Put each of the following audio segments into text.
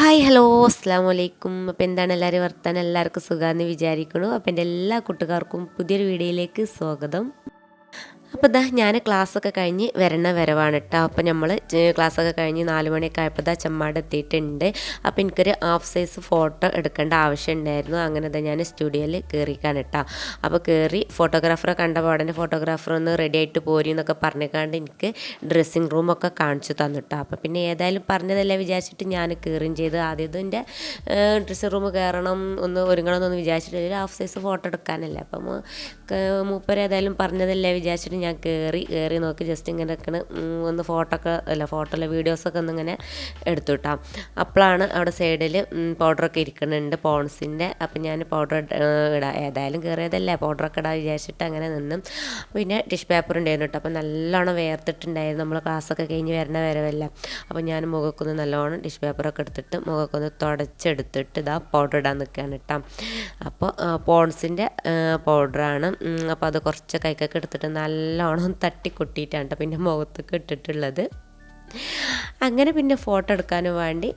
Hi hello അസ്സാം വലൈക്കും അപ്പോൾ എന്താണ് എല്ലാവരും വർത്താനം? എല്ലാവർക്കും സുഖമാണെന്ന് വിചാരിക്കുന്നു. അപ്പോൾ എന്റെ എല്ലാ കൂട്ടുകാർക്കും പുതിയൊരു വീഡിയോയിലേക്ക് സ്വാഗതം. അപ്പോൾ ഇതാ ഞാൻ ക്ലാസ്സൊക്കെ കഴിഞ്ഞ് വരണ വരവാണ് കേട്ടോ അപ്പോൾ നമ്മൾ ക്ലാസ്സൊക്കെ കഴിഞ്ഞ് നാല് മണിയൊക്കെ ആയപ്പോൾ ഇതാ ചെമ്മാട് എത്തിയിട്ടുണ്ട്. അപ്പോൾ എനിക്കൊരു ഹാഫ് സൈസ് ഫോട്ടോ എടുക്കേണ്ട ആവശ്യം ഉണ്ടായിരുന്നു. അങ്ങനെ ഇതാ ഞാൻ സ്റ്റുഡിയോയിൽ കയറിക്കാണ് കേട്ടോ അപ്പോൾ കയറി ഫോട്ടോഗ്രാഫറെ കണ്ട പാടന്റെ ഫോട്ടോഗ്രാഫർ ഒന്ന് റെഡി ആയിട്ട് പോരി എന്നൊക്കെ പറഞ്ഞേക്കാണ്ട് എനിക്ക് ഡ്രസ്സിങ് റൂമൊക്കെ കാണിച്ചു തന്നു കേട്ടോ അപ്പോൾ പിന്നെ ഏതായാലും പറഞ്ഞതല്ലേ വിചാരിച്ചിട്ട് ഞാൻ കയറുകയും ചെയ്ത്. ആദ്യം എന്റെ ഡ്രസ്സിങ് റൂം കയറണം ഒന്ന് ഒരുങ്ങണം എന്നൊന്ന് വിചാരിച്ചിട്ട് ഒരു ഹാഫ് സൈസ് ഫോട്ടോ എടുക്കാനല്ലേ. അപ്പം മൂപ്പർ ഏതായാലും പറഞ്ഞതല്ലേ വിചാരിച്ചിട്ട് ഞാൻ കയറി കയറി നോക്കി ജസ്റ്റ് ഇങ്ങനെ ഒക്കെ ഒന്ന് ഫോട്ടോ ഒക്കെ അല്ല ഫോട്ടോ അല്ല വീഡിയോസൊക്കെ ഒന്ന് ഇങ്ങനെ എടുത്തു കിട്ടാം അപ്പോഴാണ് അവിടെ സൈഡിൽ പൗഡറൊക്കെ ഇരിക്കുന്നുണ്ട് പോൺസിന്റെ അപ്പം ഞാൻ പൗഡർ ഇടാം ഏതായാലും കയറിയതല്ലേ പൗഡറൊക്കെ ഇടാൻ വിചാരിച്ചിട്ട് അങ്ങനെ നിന്ന്. പിന്നെ ടിഷ് പേപ്പർ ഉണ്ടായിരുന്നു കേട്ടോ അപ്പം നല്ലോണം വേർത്തിട്ടുണ്ടായിരുന്നു. നമ്മൾ ക്ലാസ്സൊക്കെ കഴിഞ്ഞ് വരണ വരവല്ല. അപ്പം ഞാൻ മുഖക്കൊന്ന് നല്ലോണം ടിഷ് പേപ്പറൊക്കെ എടുത്തിട്ട് മുഖക്കൊന്ന് തുടച്ചെടുത്തിട്ട് ഇതാ പൗഡർ ഇടാൻ നിൽക്കുകയാണ് കേട്ടോ അപ്പോൾ പോൺസിന്റെ പൗഡറാണ് അപ്പോൾ അത് കുറച്ച് കൈക്കൊക്കെ എടുത്തിട്ട് നല്ലോണം തട്ടി കൊട്ടിയിട്ടാണ് കേട്ടോ പിന്നെ മുഖത്തൊക്കെ ഇട്ടിട്ടുള്ളത്. അങ്ങനെ പിന്നെ ഫോട്ടോ എടുക്കാനും വേണ്ടി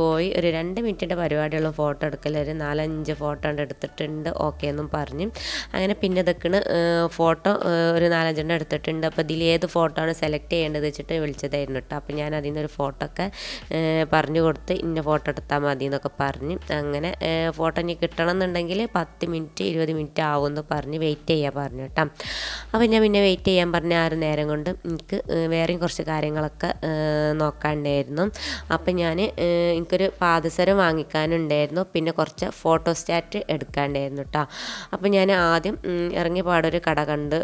പോയി. ഒരു രണ്ട് മിനിറ്റിന്റെ പരിപാടിയുള്ള. ഫോട്ടോ എടുക്കൽ ഒരു നാലഞ്ച് ഫോട്ടോ ഉണ്ട് എടുത്തിട്ടുണ്ട്. ഓക്കെ എന്നും പറഞ്ഞ്. അങ്ങനെ പിന്നെ ഇതൊക്കെയാണ് ഫോട്ടോ ഒരു നാലഞ്ചെണ്ണം എടുത്തിട്ടുണ്ട്. അപ്പോൾ ഇതിൽ ഏത് ഫോട്ടോ ആണ് സെലക്ട് ചെയ്യേണ്ടത് വെച്ചിട്ട് വിളിച്ചതായിരുന്നു കേട്ടോ. അപ്പോൾ ഞാൻ അതിൽ നിന്നൊരു ഫോട്ടോ ഒക്കെ പറഞ്ഞു കൊടുത്ത് ഇന്ന ഫോട്ടോ എടുത്താൽ മതി എന്നൊക്കെ പറഞ്ഞ്. അങ്ങനെ ഫോട്ടോ ഇനി കിട്ടണം എന്നുണ്ടെങ്കിൽ പത്ത് മിനിറ്റ് ഇരുപത് മിനിറ്റ് ആവും എന്ന് പറഞ്ഞ് വെയിറ്റ് ചെയ്യാൻ പറഞ്ഞു കേട്ടോ. അപ്പോൾ ഞാൻ പിന്നെ വെയിറ്റ് ചെയ്യാൻ പറഞ്ഞ ആ ഒരു നേരം കൊണ്ട് എനിക്ക് വേറെയും കുറച്ച് കാര്യങ്ങളൊക്കെ നോക്കാണ്ടായിരുന്നു. അപ്പം ഞാൻ എനിക്കൊരു പാദസരം വാങ്ങിക്കാനുണ്ടായിരുന്നു. പിന്നെ കുറച്ച് ഫോട്ടോസ്റ്റാറ്റ് എടുക്കാണ്ടായിരുന്നു കേട്ടോ അപ്പം ഞാൻ ആദ്യം ഇറങ്ങിയ പാടൊരു കട കണ്ട്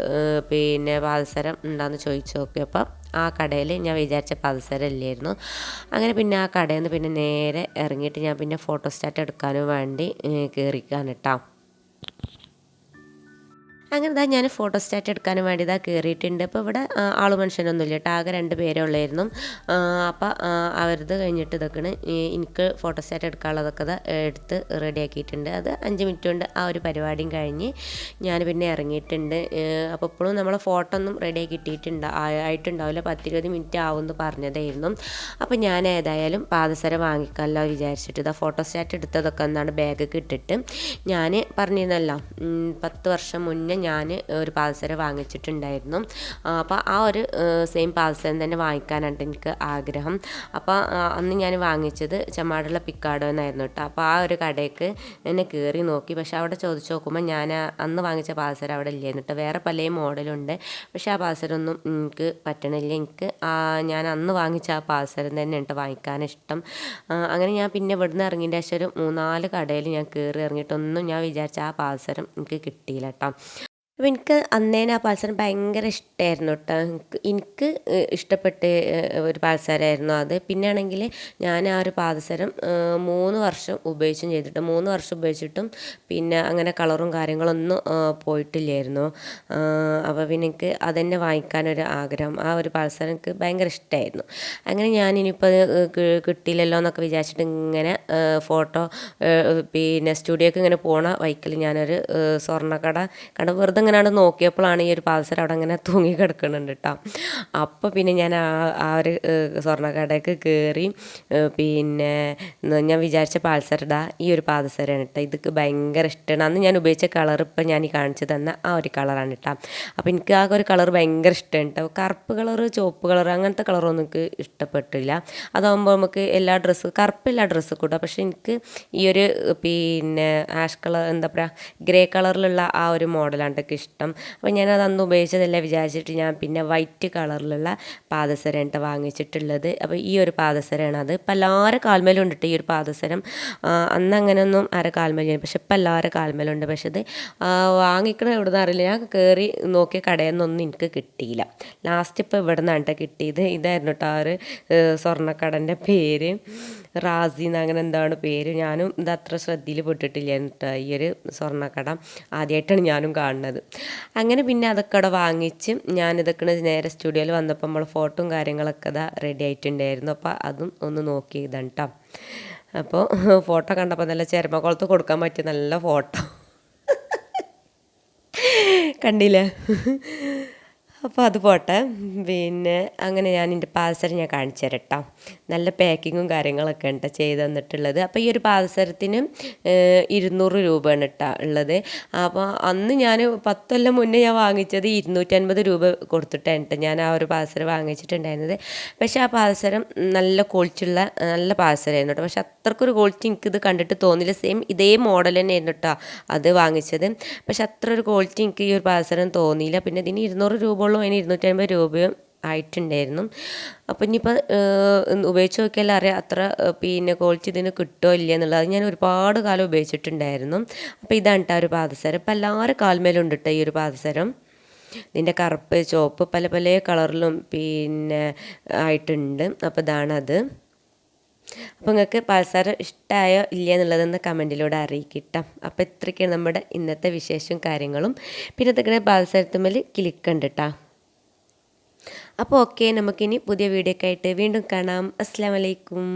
പിന്നെ പാദസരം ഉണ്ടാന്ന് ചോദിച്ചു നോക്കിയപ്പോൾ ആ കടയിൽ ഞാൻ വിചാരിച്ച പാദസരം ഇല്ലായിരുന്നു. അങ്ങനെ പിന്നെ ആ കടയിൽ നിന്ന് പിന്നെ നേരെ ഇറങ്ങിയിട്ട് ഞാൻ പിന്നെ ഫോട്ടോസ്റ്റാറ്റ് എടുക്കാനും വേണ്ടി കയറിക്കാൻ കേട്ടോ അങ്ങനെ ഇതാ ഞാൻ ഫോട്ടോ സ്റ്റാറ്റ് എടുക്കാനും വേണ്ടി ഇതാ കയറിയിട്ടുണ്ട് അപ്പോൾ ഇവിടെ ആൾ മനുഷ്യനൊന്നുമില്ല കേട്ടോ. ആകെ രണ്ട് പേരേ ഉള്ളായിരുന്നു. അപ്പോൾ അവരത് കഴിഞ്ഞിട്ട് ഇതൊക്കെയാണ് എനിക്ക് ഫോട്ടോ സ്റ്റാറ്റ് എടുക്കാനുള്ളതൊക്കെ ഇതാ എടുത്ത് റെഡിയാക്കിയിട്ടുണ്ട്. അത് അഞ്ച് മിനിറ്റ് കൊണ്ട് ആ ഒരു പരിപാടിയും കഴിഞ്ഞ് ഞാൻ പിന്നെ ഇറങ്ങിയിട്ടുണ്ട്. അപ്പോൾ ഇപ്പോഴും നമ്മളെ ഫോട്ടോ ഒന്നും റെഡിയാക്കി കിട്ടിയിട്ടുണ്ട് ആയിട്ടുണ്ടാവില്ല. പത്തിരുപത് മിനിറ്റ് ആവുമെന്ന് പറഞ്ഞതായിരുന്നു. അപ്പോൾ ഞാൻ ഏതായാലും പാദസരം വാങ്ങിക്കാമല്ലോ വിചാരിച്ചിട്ട് ഇതാ ഫോട്ടോ സ്റ്റാറ്റ് എടുത്തതൊക്കെ എന്നാണ് ബാഗ് കിട്ടിട്ട് ഞാൻ പറഞ്ഞിരുന്നല്ലോ പത്ത് വർഷം മുന്നേ ഞാൻ ഒരു പാദസരം വാങ്ങിച്ചിട്ടുണ്ടായിരുന്നു. അപ്പോൾ ആ ഒരു സെയിം പാദസരം തന്നെ വാങ്ങിക്കാനാണ് എനിക്ക് ആഗ്രഹം. അപ്പോൾ അന്ന് ഞാൻ വാങ്ങിച്ചത് ചെമ്മാടുള്ള പിക്കാടോ എന്നായിരുന്നു കേട്ടോ. അപ്പോൾ ആ ഒരു കടയ്ക്ക് എന്നെ കയറി നോക്കി. പക്ഷേ അവിടെ ചോദിച്ചു നോക്കുമ്പോൾ ഞാൻ അന്ന് വാങ്ങിച്ച പാദസരം അവിടെ ഇല്ലായിരുന്നു കേട്ടോ. വേറെ പല മോഡലുണ്ട്. പക്ഷേ ആ പാദസരമൊന്നും എനിക്ക് പറ്റണില്ല. എനിക്ക് ഞാൻ അന്ന് വാങ്ങിച്ച ആ പാദസരം തന്നെ ഉണ്ട് വാങ്ങിക്കാൻ ഇഷ്ടം. അങ്ങനെ ഞാൻ പിന്നെ ഇവിടുന്ന് ഇറങ്ങിയതിന്റെ ശേഷം ഒരു മൂന്നാൽ കടയിൽ ഞാൻ കയറി ഇറങ്ങിയിട്ടൊന്നും ഞാൻ വിചാരിച്ച ആ പാദസരം എനിക്ക് കിട്ടിയില്ല കേട്ടോ. അപ്പോൾ എനിക്ക് അന്നേനെ ആ പാൽസാരം ഭയങ്കര ഇഷ്ടമായിരുന്നു കേട്ടോ എനിക്ക് ഇഷ്ടപ്പെട്ട ഒരു പാൽസാരമായിരുന്നു അത്. പിന്നെ ആണെങ്കിൽ ഞാൻ ആ ഒരു പാദസരം മൂന്ന് വർഷം ഉപയോഗിച്ചും ചെയ്തിട്ട് മൂന്ന് വർഷം ഉപയോഗിച്ചിട്ടും പിന്നെ അങ്ങനെ കളറും കാര്യങ്ങളൊന്നും പോയിട്ടില്ലായിരുന്നു. അപ്പോൾ പിന്നെ എനിക്ക് അതന്നെ വാങ്ങിക്കാനൊരു ആഗ്രഹം. ആ ഒരു പാൽസാരം എനിക്ക് ഭയങ്കര ഇഷ്ടമായിരുന്നു അങ്ങനെ ഞാൻ ഇനിയിപ്പോൾ കിട്ടിയില്ലല്ലോ എന്നൊക്കെ വിചാരിച്ചിട്ട് ഇങ്ങനെ ഫോട്ടോ പിന്നെ സ്റ്റുഡിയോക്ക് ഇങ്ങനെ പോണ വൈക്കിൽ ഞാനൊരു സ്വർണക്കട കട വെറുതെ ഇങ്ങനെയാണ് നോക്കിയപ്പോഴാണ് ഈ ഒരു പാദസരം അവിടെ അങ്ങനെ തൂങ്ങി കിടക്കുന്നുണ്ട് കേട്ടോ. അപ്പോൾ പിന്നെ ഞാൻ ആ ആ ഒരു സ്വർണക്കടയ്ക്ക് കയറി പിന്നെ ഞാൻ വിചാരിച്ച പാദസരം ഈ ഒരു പാദസരമാണ് കേട്ടോ. ഇതൊക്കെ ഭയങ്കര ഇഷ്ടമാണ്. അന്ന് ഞാൻ ഉപയോഗിച്ച കളർ ഇപ്പം ഞാൻ ഈ കാണിച്ചു തന്ന ആ ഒരു കളറാണ് കേട്ടോ. അപ്പോൾ എനിക്ക് ആ ഒരു കളർ ഭയങ്കര ഇഷ്ടമാണ് കേട്ടോ. കറുപ്പ് കളർ ചുവപ്പ് കളർ അങ്ങനത്തെ കളറൊന്നും എനിക്ക് ഇഷ്ടപ്പെട്ടില്ല. അതാകുമ്പോൾ നമുക്ക് എല്ലാ ഡ്രസ്സ് കറുപ്പില്ല ഡ്രസ്സ് കൂട്ടാം. പക്ഷേ എനിക്ക് ഈ ഒരു പിന്നെ ആഷ് കളർ എന്താ പറയുക ഗ്രേ കളറിലുള്ള ആ ഒരു മോഡലാണ് ഇഷ്ടം അപ്പോൾ ഞാനത് അന്ന് ഉപയോഗിച്ചതല്ല വിചാരിച്ചിട്ട് ഞാൻ പിന്നെ വൈറ്റ് കളറിലുള്ള പാദസരം കേട്ടോ വാങ്ങിച്ചിട്ടുള്ളത്. അപ്പോൾ ഈ ഒരു പാദസരമാണ് അത്. ഇപ്പം എല്ലാവരും കാൽമേലും ഉണ്ട് ഈ ഒരു പാദസരം. അന്ന് അങ്ങനെയൊന്നും ആരെ കാൽമേലും പക്ഷെ ഇപ്പം എല്ലാവരും കാൽമേലുണ്ട്. പക്ഷെ ഇത് വാങ്ങിക്കണ എവിടെ അറിയില്ല. ഞാൻ കയറി നോക്കിയ കടയിൽ നിന്നൊന്നും എനിക്ക് കിട്ടിയില്ല. ലാസ്റ്റ് ഇപ്പോൾ ഇവിടെ നിന്നാണ് കേട്ടോ കിട്ടിയത്. ഇതായിരുന്നു കേട്ടോ ആ ഒരു സ്വർണക്കടന്റെ പേര്. റാസി എന്ന് അങ്ങനെ എന്താണ് പേര്. ഞാനും ഇത് അത്ര ശ്രദ്ധയിൽ പെട്ടിട്ടില്ല കേട്ടോ ഈ ഒരു സ്വർണക്കട. ആദ്യമായിട്ടാണ് ഞാനും കാണുന്നത്. അങ്ങനെ പിന്നെ അതൊക്കെ അവിടെ വാങ്ങിച്ച് ഞാനിതൊക്കെ നേരെ സ്റ്റുഡിയോയിൽ വന്നപ്പോൾ നമ്മൾ ഫോട്ടോയും കാര്യങ്ങളൊക്കെ ഇതാ റെഡി ആയിട്ടുണ്ടായിരുന്നു. അപ്പോൾ അതും ഒന്ന് നോക്കിയതാണ് കേട്ടോ അപ്പോൾ ഫോട്ടോ കണ്ടപ്പോൾ നല്ല ചെരമക്കുളത്ത് കൊടുക്കാൻ പറ്റിയ നല്ല ഫോട്ടോ. കണ്ടില്ലേ? അപ്പോൾ അത് പോട്ടെ. പിന്നെ അങ്ങനെ ഞാൻ എന്റെ പാദസരം ഞാൻ കാണിച്ചു തരട്ടോ നല്ല പാക്കിങ്ങും കാര്യങ്ങളൊക്കെ ഉണ്ട് ചെയ്ത് തന്നിട്ടുള്ളത്. അപ്പോൾ ഈ ഒരു പാദസരത്തിന് ഇരുന്നൂറ് രൂപയാണ് കേട്ടോ ഉള്ളത്. അപ്പോൾ അന്ന് ഞാൻ പത്തൊല്ലം മുന്നേ ഞാൻ വാങ്ങിച്ചത് ഇരുന്നൂറ്റൻപത് രൂപ കൊടുത്തിട്ടാണ് ഞാൻ ആ ഒരു പാദസരം വാങ്ങിച്ചിട്ടുണ്ടായിരുന്നത്. പക്ഷേ ആ പാദസരം നല്ല ക്വാളിറ്റിയുള്ള നല്ല പാദസരമായിരുന്നു കേട്ടോ പക്ഷെ അത്രക്കൊരു ക്വാളിറ്റി എനിക്കിത് കണ്ടിട്ട് തോന്നില്ല സെയിം ഇതേ മോഡൽ തന്നെയായിരുന്നു കേട്ടോ അത് വാങ്ങിച്ചത്. പക്ഷെ അത്ര ഒരു ക്വാളിറ്റി എനിക്ക് ഈ ഒരു പാദസരം തോന്നിയില്ല. പിന്നെ ഇതിന് ഇരുന്നൂറ് രൂപയോളം അതിന് ഇരുന്നൂറ്റമ്പത് രൂപയും ആയിട്ടുണ്ടായിരുന്നു. അപ്പം ഇനിയിപ്പോൾ ഉപയോഗിച്ച് നോക്കിയാൽ അറിയാം അത്ര പിന്നെ ക്വാളിറ്റി ഇതിന് കിട്ടുമോ ഇല്ല എന്നുള്ളത്. അത് ഞാൻ ഒരുപാട് കാലം ഉപയോഗിച്ചിട്ടുണ്ടായിരുന്നു. അപ്പോൾ ഇതാണ് കേട്ടോ ഒരു പാദസരം. ഇപ്പം എല്ലാവരും കാൽമേലുണ്ട് കേട്ടോ ഈ ഒരു പാദസരം. ഇതിന്റെ കറുപ്പ് ചുവപ്പ് പല പല കളറിലും പിന്നെ ആയിട്ടുണ്ട്. അപ്പോൾ ഇതാണത് അപ്പോൾ നിങ്ങൾക്ക് പാൽസാരം ഇഷ്ടമായോ ഇല്ല എന്നുള്ളതെന്ന് കമന്റിലൂടെ അറിയിക്കിട്ടാം. അപ്പോൾ ഇത്രയ്ക്കാണ് നമ്മുടെ ഇന്നത്തെ വിശേഷവും കാര്യങ്ങളും. പിന്നെ ഇതൊക്കെ പാൽസാരത്തുമ്മൽ കിളിക്കണ്ട് കേട്ടോ അപ്പോൾ ഓക്കെ നമുക്കിനി പുതിയ വീഡിയോ ഒക്കെ ആയിട്ട് വീണ്ടും കാണാം. അസ്സാം വലൈക്കും